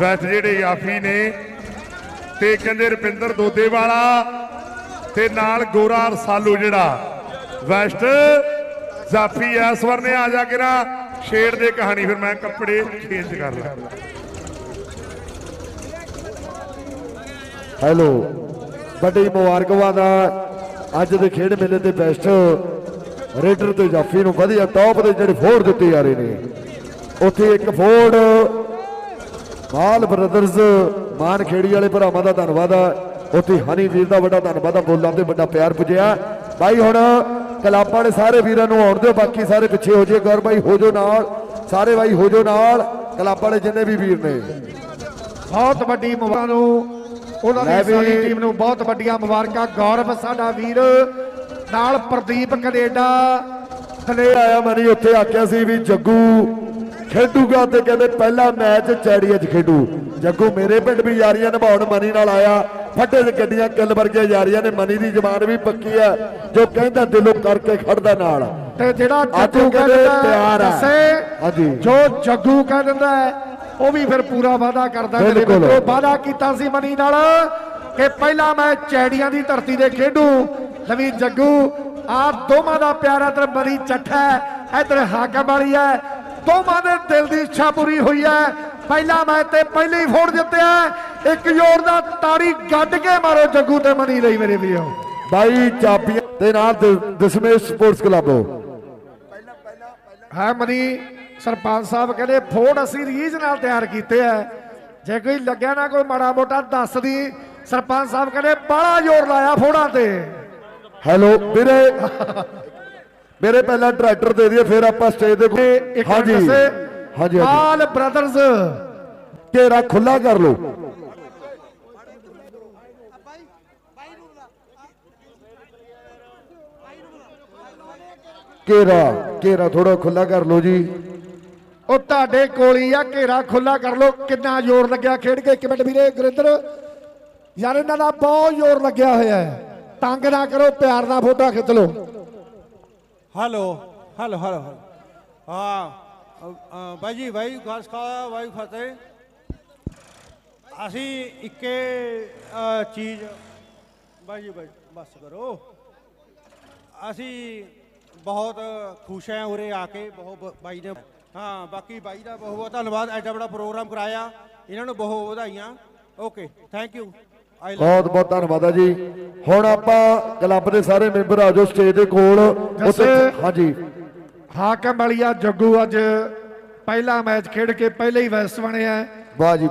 West ਜਿਹੜੇ ਯਾਫੀ ਨੇ ਤੇ ਕਹਿੰਦੇ ਰਪਿੰਦਰ ਦੋਦੇ ਵਾਲਾ ਤੇ ਨਾਲ ਗੋਰਾ ਰਸਾਲੂ ਜਿਹੜਾ ਵੈਸਟ ਜਾਫੀ ਐਸ ਵਾਰ ਨੇ ਆ ਜਾ ਕੇ ਨਾ ਛੇੜ ਦੇ ਕਹਾਣੀ, ਫਿਰ ਮੈਂ ਕੱਪੜੇ ਚੇਂਜ ਕਰ ਲਾਂ। ਹੈਲੋ, ਵੱਡੀ ਮੁਬਾਰਕਬਾਦ ਆ ਅੱਜ ਦੇ ਖੇਡ ਮੇਲੇ ਤੇ ਬੈਸਟ ਰੇਡਰ ਤੇ ਜਾਫੀ ਨੂੰ ਵਧੀਆ ਟੌਪ ਦੇ ਜਿਹੜੇ ਫੋੜ ਦਿੱਤੇ ਜਾ ਰਹੇ ਨੇ, ਉੱਥੇ ਇੱਕ ਫੋਰਡ ਮਾਲ ਬ੍ਰਦਰਜ਼ ਮਾਨ ਖੇੜੀ ਵਾਲੇ ਭਰਾਵਾਂ ਦਾ ਧੰਨਵਾਦ ਆ। ਉੱਥੇ ਹਨੀ ਵੀਰ ਦਾ ਵੱਡਾ ਧੰਨਵਾਦ ਆ ਬੋਲਾਂ ਤੇ ਵੱਡਾ ਪਿਆਰ ਪੁੱਜਿਆ। ਬਾਈ ਹੁਣ ਕਲਾਬਾਂ ਵਾਲੇ ਸਾਰੇ ਵੀਰਾਂ ਨੂੰ ਆਉਣ ਦਿਓ ਬਾਕੀ ਸਾਰੇ ਪਿੱਛੇ ਹੋ ਜਾਏ ਗੌਰ ਬਾਈ ਹੋ ਜਾਓ ਨਾਲ। ਸਾਰੇ ਬਾਈ ਹੋ ਜਾਓ ਨਾਲ। ਕਲਾਬਾਂ ਵਾਲੇ ਜਿੰਨੇ ਵੀ ਵੀਰ ਨੇ। ਬਹੁਤ ਵੱਡੀ ਮੁਬਾਰਕਾਂ ਨੂੰ ਉਹਨਾਂ ਦੀ ਸਾਡੀ ਟੀਮ ਨੂੰ ਬਹੁਤ ਵੱਡੀਆਂ ਮੁਬਾਰਕਾਂ। ਗੌਰਵ ਸਾਡਾ ਵੀਰ ਨਾਲ ਪ੍ਰਦੀਪ ਕੈਨੇਡਾ। ਥਲੇ ਆਇਆ ਮਨੀ ਉੱਥੇ ਆਖਿਆ ਸੀ ਵੀ ਜੱਗੂ ਖੇਡੂਗਾ ਤੇ ਕਹਿੰਦੇ ਪਹਿਲਾ ਮੈਚ ਚੈੜੀਏ 'ਚ ਖੇਡੂ। ਜੱਗੂ ਮੇਰੇ ਪਿੰਡ ਵੀ ਯਾਰੀਆਂ ਨਿਭਾਉਣ ਮਨੀ ਨਾਲ ਆਇਆ। ਫੱਟੇ ਦੇ ਗੱਡੀਆਂ ਕਿੱਲ ਵਰਗੇ ਯਾਰੀਆਂ ਨੇ ਮਨੀ ਦੀ ਜ਼ਬਾਨ ਵੀ ਪੱਕੀ ਆ ਜੋ ਕਹਿੰਦਾ ਦਿਲੋਂ ਕਰਕੇ ਖੜਦਾ ਨਾਲ। ਤੇ ਜਿਹੜਾ ਜੱਗੂ ਕਹਿੰਦੇ ਕਹਿੰਦਾ ਹਾਂਜੀ। ਜੋ ਜੱਗੂ ਕਹਿ ਦਿੰਦਾ ਹੈ, ਉਹ ਵੀ ਫਿਰ ਪੂਰਾ ਵਾਅਦਾ ਕਰਦਾ ਮੇਰੇ। ਮਿੱਤਰੋ ਵਾਅਦਾ ਕੀਤਾ ਸੀ ਮਨੀ ਨਾਲ ਕਿ ਪਹਿਲਾਂ ਮੈਂ ਚੈੜੀਆਂ ਦੀ ਧਰਤੀ ਤੇ ਖੇਡੂ। ਲਵੀ ਜੱਗੂ ਆਪ ਦੋਵਾਂ ਦਾ ਪਿਆਰਾ ਤੇ ਮਨੀ ਚੱਠਾ ਹੈ ਇਧਰ ਹਾਕਮ ਵਾਲੀ ਹੈ। ਦੋਵਾਂ ਦੇ ਦਿਲ ਦੀ ਇੱਛਾ ਪੂਰੀ ਹੋਈ ਹੈ। ਪਹਿਲਾ ਮੈਚ ਤੇ ਪਹਿਲੇ ਹੀ ਫੋੜ ਜਿੱਤਿਆ। ਇੱਕ ਜ਼ੋਰ ਦਾ ਤਾੜੀ ਗੱਡ ਕੇ ਮਾਰੋ ਜੱਗੂ ਤੇ ਮਨੀ ਲਈ ਮੇਰੇ ਵੀਰੋ। ਬਾਈ ਚਾਬੀਆਂ ਦੇ ਨਾਲ ਦ- ਦਸ਼ਮੇਸ਼ ਸਪੋਰਟਸ ਕਲੱਬ ਹੈ। ਮਨੀ ਸਰਪੰਚ ਸਾਹਿਬ ਕਹਿੰਦੇ ਫੋੜ ਅਸੀਂ ਰੀਜ ਨਾਲ ਤਿਆਰ ਕੀਤੇ ਆ ਜੇ ਕੋਈ ਲੱਗਿਆ ਨਾ ਕੋਈ ਮਾੜਾ ਮੋਟਾ ਦੱਸ ਦੀ ਸਰਪੰਚ ਸਾਹਿਬ ਕਹਿੰਦੇ ਬੜਾ ਜ਼ੋਰ ਲਾਇਆ ਫੋੜਾਂ ਤੇ। ਹੈਲੋ ਵੀਰੇ। ਮੇਰੇ ਪਹਿਲਾਂ ਟਰੈਕਟਰ ਦੇ ਦਈਏ ਫਿਰ ਆਪਾਂ ਸਟੇਜ ਦੇ ਹਾਂਜੀ। ਹਾਂਜੀ ਆਲ ਬ੍ਰਦਰਜ਼ ਘੇਰਾ ਖੁੱਲਾ ਕਰ ਲਓ। ਘੇਰਾ ਘੇਰਾ ਥੋੜਾ ਖੁੱਲਾ ਕਰ ਲਓ ਜੀ। ਉਹ ਤੁਹਾਡੇ ਕੋਲ ਹੀ ਆ ਘੇਰਾ ਖੁੱਲਾ ਕਰ ਲੋ ਕਿੰਨਾ ਜ਼ੋਰ ਲੱਗਿਆ ਖੇਡ ਕੇ? ਇੱਕ ਮਿੰਟ ਵੀਰੇ ਗੁਰਿੰਦਰ। ਯਾਰ ਇਹਨਾਂ ਦਾ ਬਹੁਤ ਜ਼ੋਰ ਲੱਗਿਆ ਹੋਇਆ ਹੈ। ਤੰਗ ਨਾ ਕਰੋ ਪਿਆਰ ਨਾਲ ਫੋਟੋ ਖਿੱਚ ਲਓ। Hello hello hello hello. ਹਾਂ ਬਾਈ ਜੀ ਬਾਈ ਖਾਸ ਖਾ ਬਾਈ ਫਤਿਹ ਅਸੀਂ ਇੱਕੇ ਚੀਜ਼ ਬਾਈ ਜੀ ਬਾਈ ਬਸ ਕਰੋ ਅਸੀਂ ਬਹੁਤ ਖੁਸ਼ ਹਾਂ ਉਰੇ ਆ ਕੇ ਬਹੁਤ ਬ- ਬਾਈ ਨੇ ਹਾਂ ਬਾਕੀ ਬਾਈ ਦਾ ਬਹੁਤ ਬਹੁਤ ਧੰਨਵਾਦ ਐਡਾ ਬੜਾ ਪ੍ਰੋਗਰਾਮ ਕਰਾਇਆ ਇਹਨਾਂ ਨੂੰ ਬਹੁਤ ਵਧਾਈਆਂ ਓਕੇ ਥੈਂਕ ਯੂ ਬਹੁਤ ਬਹੁਤ ਧੰਨਵਾਦ ਆ ਜੀ ਹੁਣ ਆਪਾਂ ਕਲੱਬ ਦੇ ਸਾਰੇ ਮੈਂਬਰ ਆ ਜਾਓ ਸਟੇਜ ਦੇ ਕੋਲ ਉੱਥੇ। ਹਾਂਜੀ ਹਾਕਮ ਵਾਲੀਆ ਜੱਗੂ ਅੱਜ ਪਹਿਲਾ ਮੈਚ ਖੇਡ ਕੇ ਪਹਿਲੇ ਹੀ ਵੈਸਟ ਬਣਿਆ। ਵਾਹ ਜੀ